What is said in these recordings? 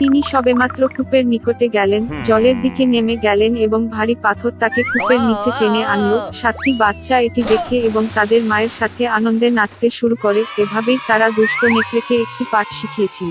তিনি সবেমাত্র কূপের নিকটে গেলেন জলের দিকে নেমে গেলেন এবং ভারী পাথর তাকে কূপের নিচে টেনে আনলো। সাতটি বাচ্চা এটি দেখে এবং তাদের মায়ের সাথে আনন্দে নাচতে শুরু করে। এভাবেই তারা দুষ্ট নেকড়েকে একটি পাঠ শিখিয়েছিল।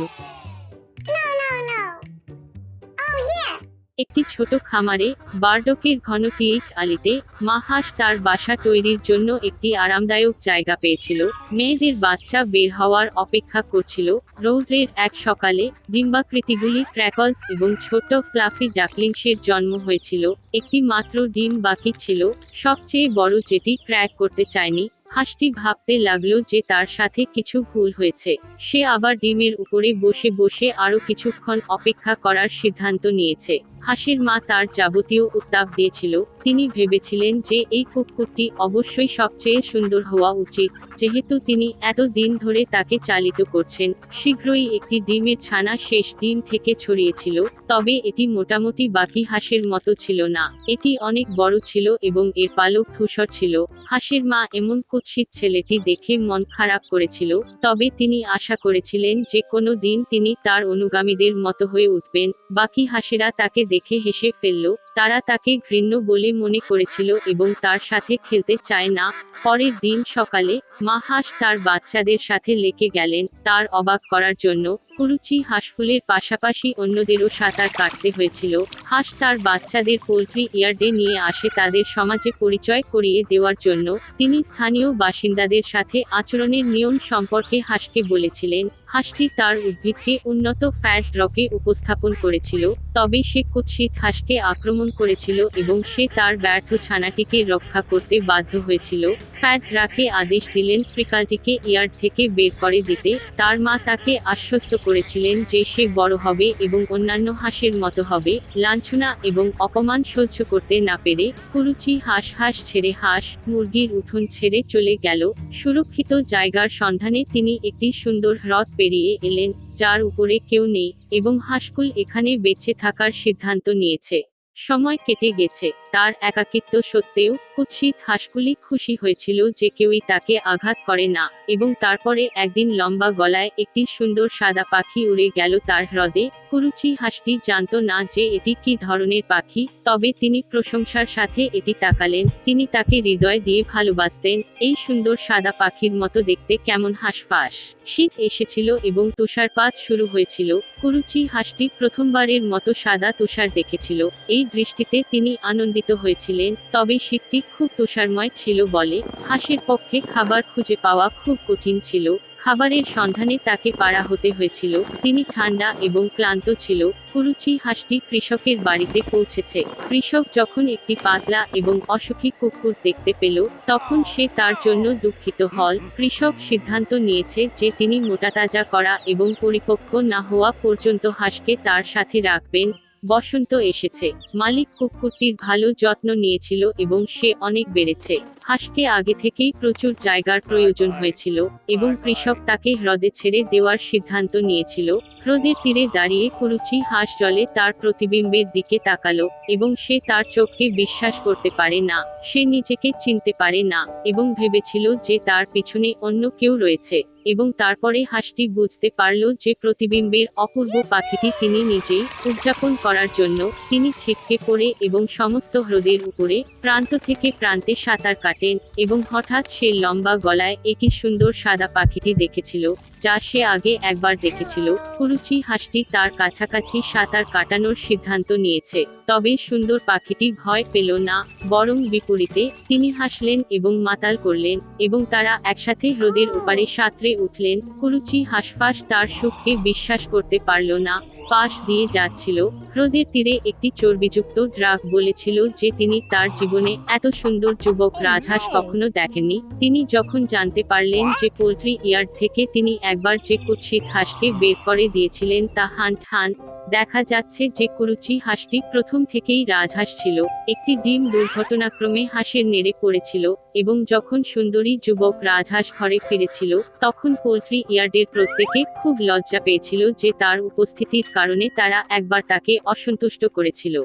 একটি ছোট খামারে বার্ডকের ঘন টিএইচ আলিতে মা হাঁস তার বাসা তৈরির জন্য একটি আরামদায়ক জায়গা পেয়েছিল। মেয়েদের বাচ্চা বের হওয়ার অপেক্ষা করছিল। রৌদ্রের এক সকালে ডিম্বাকৃতিগুলি ক্র্যাকলস এবং ছোট ফ্লাফি ডাকলিংসের জন্ম হয়েছিল। একটি মাত্র ডিম বাকি ছিল। সবচেয়ে বড় যেটি ক্র্যাক করতে চায়নি। হাঁসটি ভাবতে লাগল যে তার সাথে কিছু ভুল হয়েছে। সে আবার ডিমের উপরে বসে বসে আরও কিছুক্ষণ অপেক্ষা করার সিদ্ধান্ত নিয়েছে। হাঁসের মা তার যাবতীয় উত্তাপ দিয়েছিল, তিনি ভেবেছিলেন যে এই কুকুরটি অবশ্যই সবচেয়ে সুন্দর হওয়া উচিত, যেহেতু তিনি এত দিন ধরে তাকে চালিত করছেন, শীঘ্রই একটি ডিমের ছানা শেষ দিন থেকে ছড়িয়েছিল, তবে এটি মোটামুটি বাকি হাঁসের মতো ছিল না, এটি অনেক বড় ছিল এবং এর পালক ধূসর ছিল, হাঁসের মা এমন কুৎসিত ছেলেটি দেখে মন খারাপ করেছিল, তবে তিনি আশা করেছিলেন যে কোনো দিন তিনি তার অনুগামীদের মতো হয়ে উঠবেন, বাকি হাঁসেরা তাকে দেখে হেসে ফেলল, তারা তাকে ঘৃণ্য বলে মনে করেছিল এবং তার সাথে খেলতে চায় না। পরের দিন সকালে মা হাঁস তার বাচ্চাদের সাথে লেকে গেলেন, তার অবাক করার জন্য। কুরুচি হাঁসফুলের পাশাপাশি অন্যদেরও সাঁতার কাটতে হয়েছিল। হাঁস তার বাচ্চাদের পোল্ট্রি ইয়ার্ডে নিয়ে আসে তাদের সমাজে পরিচয় করিয়ে দেওয়ার জন্য। তিনি স্থানীয় বাসিন্দাদের সাথে আচরণের নিয়ম সম্পর্কে হাঁসকে বলেছিলেন হাঁসটি তার উদ্ভিদকে উন্নত ফ্যাট রকে উপস্থাপন করেছিল, তবে সে কুৎসিত হাঁসকে আক্রমণ করেছিল এবং সে তার ব্যর্থ ছানাটিকে রক্ষা করতে বাধ্য হয়েছিল। ফ্যাট রাকে আদেশ দিলেন ফ্রিকালটিকে ইয়ার্ড থেকে বের করে দিতে। তার মা তাকে আশ্বস্ত করেছিলেন যে সে বড় হবে এবং অন্যান্য হাঁসের মতো হবে। লাঞ্ছনা এবং অপমান সহ্য করতে না পেরে কুরুচি হাঁস হাঁস ছেড়ে হাঁস, মুরগির উঠোন ছেড়ে চলে গেল। সুরক্ষিত জায়গার সন্ধানে তিনি একটি সুন্দর হ্রদ পেরিয়ে এলেন, যার উপরে কেউ নেই, এবং হাসকুল এখানে বেঁচে থাকার সিদ্ধান্ত নিয়েছে। সময় কেটে গেছে। তার একাকিত্ব সত্ত্বেও কুৎসিত হাঁসগুলি খুশি হয়েছিল যে কেউই তাকে আঘাত করে না এবং তারপরে একদিন লম্বা গলায় একটি সুন্দর সাদা পাখি উড়ে গেল তার হ্রদে। কুরুচি হাঁসটি জানত না যে এটি কি ধরনের পাখি, তবে তিনি প্রশংসার সাথে এটি তাকালেন। তিনি তাকে হৃদয় দিয়ে ভালোবাসতেন, এই সুন্দর সাদা পাখির মতো দেখতে কেমন হাঁসফাঁস? শীত এসেছিল এবং তুষারপাত শুরু হয়েছিল। কুরুচি হাঁসটি প্রথমবারের মতো সাদা তুষার দেখেছিল। এই দৃষ্টিতে তিনি আনন্দিত হয়েছিলেন, তবে শীতটি খুব তুষারময় ছিল বলে হাঁসের পক্ষে খাবার খুঁজে পাওয়া খুব কঠিন ছিল। খাবারের সন্ধানে তাকে পাড়া হতে হয়েছিল, তিনি ঠান্ডা এবং ক্লান্ত ছিল। কুরুচি হাঁসটি কৃষকের বাড়িতে পৌঁছেছে। কৃষক যখন একটি পাতলা এবং অসুখী কুকুর দেখতে পেল, তখন সে তার জন্য দুঃখিত হল। কৃষক সিদ্ধান্ত নিয়েছে যে তিনি মোটাতাজা করা এবং পরিপক্ক না হওয়া পর্যন্ত হাঁসকে তার সাথে রাখবেন। বসন্ত এসেছে। মালিক কুকুরটির ভালো যত্ন নিয়েছিল এবং সে অনেক বেড়েছে। হাঁসকে আগে থেকেই প্রচুর জায়গার প্রয়োজন হয়েছিল এবং কৃষক তাকে হ্রদে ছেড়ে দেওয়ার সিদ্ধান্ত নিয়েছিল। হ্রদের তীরে দাঁড়িয়ে কুরুচি হাঁস জলে তার প্রতিবিম্বের দিকে তাকালো এবং সে তার চোখকে বিশ্বাস করতে পারে না, সে নিজেকে চিনতে পারে না এবং ভেবেছিল যে তার পিছনে অন্য কেউ রয়েছে। এবং তারপরে হাঁসটি বুঝতে পারল যে প্রতিবিম্বের অপূর্ব পাখিটি তিনি নিজেই উদযাপন করার জন্য তিনি ছিটকে পড়ে এবং সমস্ত হ্রদের উপরে প্রান্ত থেকে প্রান্তে সাঁতার কাটেন এবং হঠাৎ সে লম্বা গলায় একই সুন্দর সাদা পাখিটি দেখেছিল, যা সে আগে একবার দেখেছিল। কুরুচি হাঁসটি তার কাছাকাছি সাঁতার কাটানোর সিদ্ধান্ত নিয়েছে, তবে সুন্দর পাখিটি ভয় পেল না, বরং বিপরীতে তিনি হাসলেন এবং মাতাল করলেন এবং তারা একসাথে হ্রদের ওপারে সাঁতরে উঠলেন, কুরুচি হাসফাস তার সুখকে বিশ্বাস করতে পারল না, পাশ দিয়ে যাচ্ছিল হ্রদের তীরে একটি চর্বিযুক্ত ড্রাগ বলেছিল যে তিনি তার জীবনে এত সুন্দর যুবক রাজহাঁস কখনো দেখেননি, তিনি যখন জানতে পারলেন যে পোলট্রি ইয়ার্ড থেকে তিনি একবার যে কুৎসিত হাঁসকে বের করে দিয়েছিলেন তা হান্ট হান দেখা যাচ্ছে যে কুরুচি হাঁসটি প্রথম থেকেই রাজহাঁস ছিল। একটি ডিম দুর্ঘটনাক্রমে হাঁসের নেড়ে পড়েছিল এবং যখন সুন্দরী যুবক রাজহাঁস ঘরে ফিরেছিল, তখন পোলট্রি ইয়ার্ডের প্রত্যেকে খুব লজ্জা পেয়েছিল যে তার উপস্থিতির কারণে তারা একবার তাকে অসন্তুষ্ট করেছিল।